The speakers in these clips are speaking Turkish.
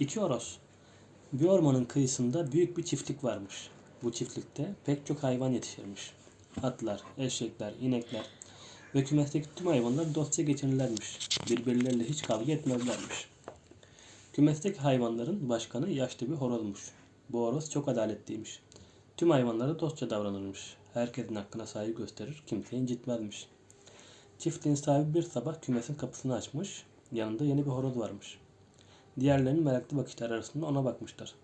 İki horoz. Bir ormanın kıyısında büyük bir çiftlik varmış. Bu çiftlikte pek çok hayvan yetişirmiş. Atlar, eşekler, inekler ve kümesteki tüm hayvanlar dostça geçinirlermiş. Birbirleriyle hiç kavga etmezlermiş. Kümesteki hayvanların başkanı yaşlı bir horozmuş. Bu horoz çok adaletliymiş. Tüm hayvanlara dostça davranırmış. Herkesin hakkına saygı gösterir, kimseyi incitmezmiş. Çiftliğin sahibi bir sabah kümesin kapısını açmış. Yanında yeni bir horoz varmış. Diğerlerinin meraklı bakışlar arasında ona bakmışlar.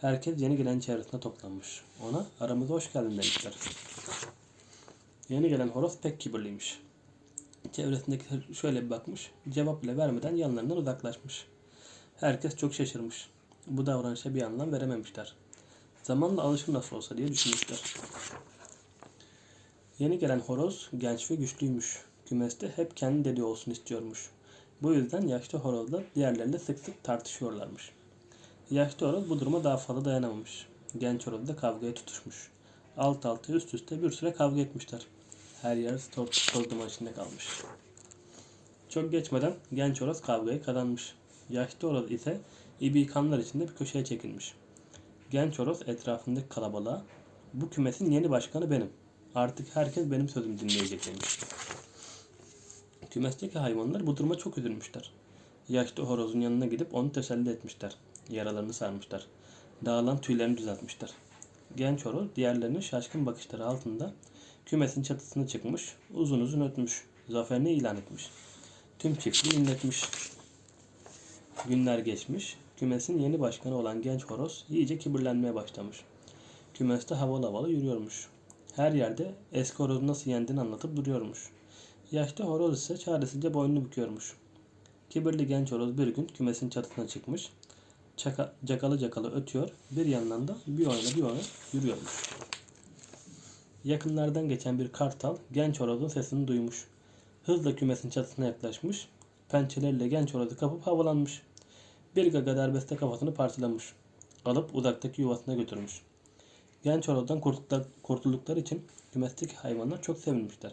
Herkes yeni gelen çevresine toplanmış. Ona aramıza hoş geldin demişler. Yeni gelen horoz pek kibirliymiş. Çevresindekiler şöyle bir bakmış. Cevap bile vermeden yanlarından uzaklaşmış. Herkes çok şaşırmış. Bu davranışa bir anlam verememişler. Zamanla alışır nasıl olsa diye düşünmüşler. Yeni gelen horoz genç ve güçlüymüş. Kümeste hep kendi dediği olsun istiyormuş. Bu yüzden yaşlı horozla diğerleriyle sık sık tartışıyorlarmış. Yaşlı horoz bu duruma daha fazla dayanamamış. Genç horoz da kavgaya tutuşmuş. Alt alta üst üste bir süre kavga etmişler. Her yer toz, toz duman içinde kalmış. Çok geçmeden genç horoz kavgayı kazanmış. Yaşlı horoz ise ibi kanlar içinde bir köşeye çekilmiş. Genç horoz etrafındaki kalabalığa bu kümesin yeni başkanı benim. Artık herkes benim sözümü dinleyecek demiş. Kümesteki hayvanlar bu duruma çok üzülmüşler. Yaşlı horozun yanına gidip onu teselli etmişler. Yaralarını sarmışlar. Dağılan tüylerini düzeltmişler. Genç horoz diğerlerinin şaşkın bakışları altında kümesin çatısına çıkmış, uzun uzun ötmüş, zaferini ilan etmiş. Tüm çiftliği inletmiş. Günler geçmiş, kümesin yeni başkanı olan genç horoz iyice kibirlenmeye başlamış. Kümeste havalı havalı yürüyormuş. Her yerde eski horozu nasıl yendiğini anlatıp duruyormuş. Yaşlı horoz ise çaresizce boynunu büküyormuş. Kibirli genç horoz bir gün kümesin çatısına çıkmış. Çaka, cakalı cakalı ötüyor. Bir yandan da bir oyna bir oyna yürüyormuş. Yakınlardan geçen bir kartal genç horozun sesini duymuş. Hızla kümesin çatısına yaklaşmış. Pençeleriyle genç horozu kapıp havalanmış. Bir gaga darbeste kafasını parçalamış. Alıp uzaktaki yuvasına götürmüş. Genç horozdan kurtuldukları için kümesteki hayvanlar çok sevinmişler.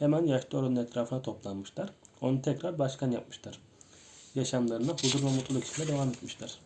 Hemen yaşlı horozun etrafına toplanmışlar. Onu tekrar başkan yapmışlar. Yaşamlarına huzur ve mutluluk içinde devam etmişler.